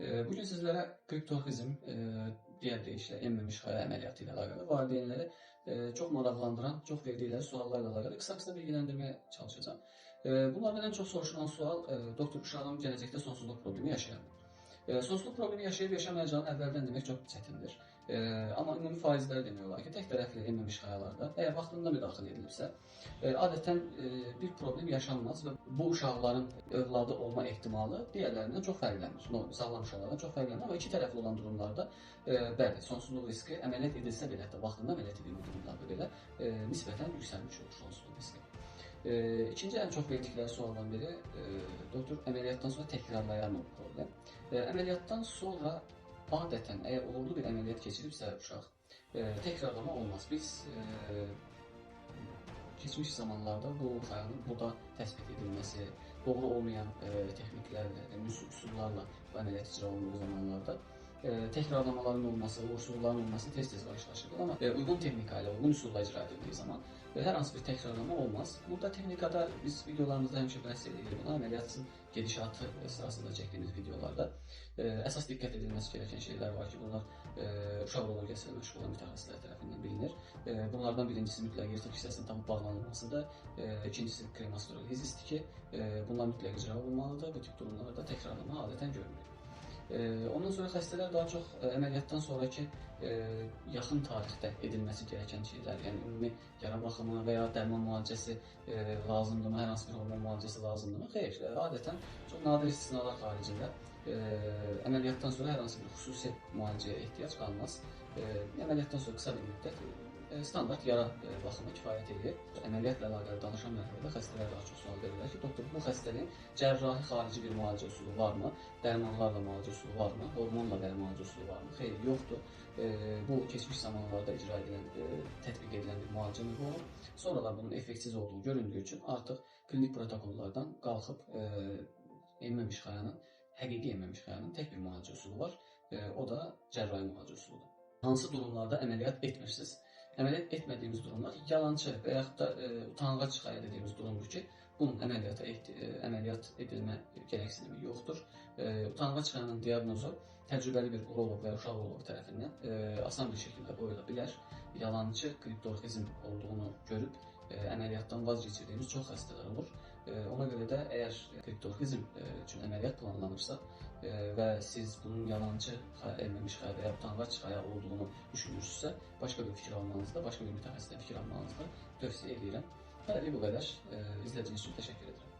Ee, Bugün sizlərə kriptoturizm, e, digər deyişlə enməmiş xaya əməliyyatı ilə əlaqəli valideynləri e, çox maraqlandıran, çox verdikləri suallarla əlaqəli qısa-qısa bilgiləndirməyə çalışacağam. E, Bunlardan ən çox soruşulan sual doktor uşağım gələcəkdə sonsuzluq problemi yaşayarmı? E, Sonsuzluq problemi yaşayıb yaşamayacağını əvvəldən demək çox çətindir. E, amma ümumi faizlər demək olar ki, tək tərəfli enməmiş xayalarda əgər vaxtında müdaxilə edilibsə, e, adətən e, bir problem yaşanmaz və bu uşaqların övladı olma ehtimalı digərlərindən çox fərqlənir. No, sağlam uşaqlardan çox fərqlənir, amma iki tərəfli olan durumlarda e, bəli, sonsuzluq riski əməliyyat edilsə belə, hətta vaxtında əməliyyat edilmiş durumlarda belə e, nisbətən yüksəlmiş olur. E, ikinci ən çox verdikləri sualdan biri, e, doktor əməliyyatdan sonra təkrarlayarmı bu problem? E, əməliyyatdan sonra adətən əgər uğurlu bir əməliyyat keçiribsə uşaq, e, təkrarlama olmaz. Biz e, keçmiş zamanlarda bu xayanın burada təsbit edilməsi, doğru olmayan e, texniklərlə, e, üsul- üsullarla bu əməliyyat icra olunduğu zamanlarda e, təkrarlamaların olması, uğursuzluqların olması tez-tez qarşılaşırıq. Amma e, uyğun texnika ilə, uyğun üsulla icra edildiyi zaman e, hər hansı bir təkrarlama olmaz. Burada texnikada biz videolarımızda həmişə bəhs edirik. Buna əməliyyatın gedişatı sırasında çəkdiyimiz videolarda e, əsas diqqət edilməsi gerəkən şeylər var ki, bunlar e, uşaq urologiyası ilə məşğul olan mütəxəssislər tərəfindən bilinir. E, bunlardan birincisi mütləq yırtıq hissəsinin tam bağlanılmasıdır. E, ikincisi kremasterolizisdir ki, e, bunlar mütləq icra olunmalıdır. Bu tip durumlarda təkrarlama adətən görülür. Ondan sonra xəstələr daha çox e, əməliyyatdan sonrakı e, yaxın tarixdə edilməsi gerəkən şeylər, yəni ümumi yara baxımı və ya dərman müalicəsi e, lazımdırmı, hər hansı bir hormon müalicəsi lazımdırmı? Xeyr, adətən çox nadir istisnalar xaricində əməliyyatdan sonra hər hansı bir xüsusi müalicəyə ehtiyac qalmaz. Əməliyyatdan sonra qısa bir müddət standart yara e, baxımı kifayət edir. Əməliyyatla əlaqəli danışan mərhələdə xəstələr daha çox sual verirlər ki, doktor bu xəstəliyin cərrahi xarici bir müalicə üsulu varmı? Dərmanlarla müalicə üsulu varmı? Hormonla müalicə üsulu varmı? Xeyr, yoxdur. E, bu keçmiş zamanlarda icra edilən, e, tətbiq edilən bir müalicə növü olub. Sonralar bunun effektiv olduğu göründüyü üçün artıq klinik protokollardan qalxıb e, enməmiş xayanın, həqiqi enməmiş xayanın tək bir müalicə üsulu var. E, o da cərrahi müalicə üsuludur. Hansı durumlarda əməliyyat etmirsiniz? Əməliyyat etmədiyimiz durumlar yalançı və yaxud da e, utangac xaya dediyimiz durumdur ki, bunun əməliyyata e, əməliyyat edilmə gərəksinimi yoxdur. E, utangac xayanın diaqnozu təcrübəli bir uroloq və uşaq uroloq tərəfindən e, asan bir şəkildə qoyula bilər. Yalançı kriptorxizm olduğunu görüb e, əməliyyatdan vaz keçirdiyimiz çox xəstələr olur. E, ona görə də əgər kriptorxizm e, üçün əməliyyat planlanırsa e, və siz bunun yalançı xaya, elməmiş xaya və ya utangac xaya olduğunu düşünürsünüzsə, başqa bir fikir almanızda, başqa bir mütəxəssisdən fikir almanızda tövsiyə edirəm. Hələlik bu qədər. E, İzlədiyiniz üçün təşəkkür edirəm.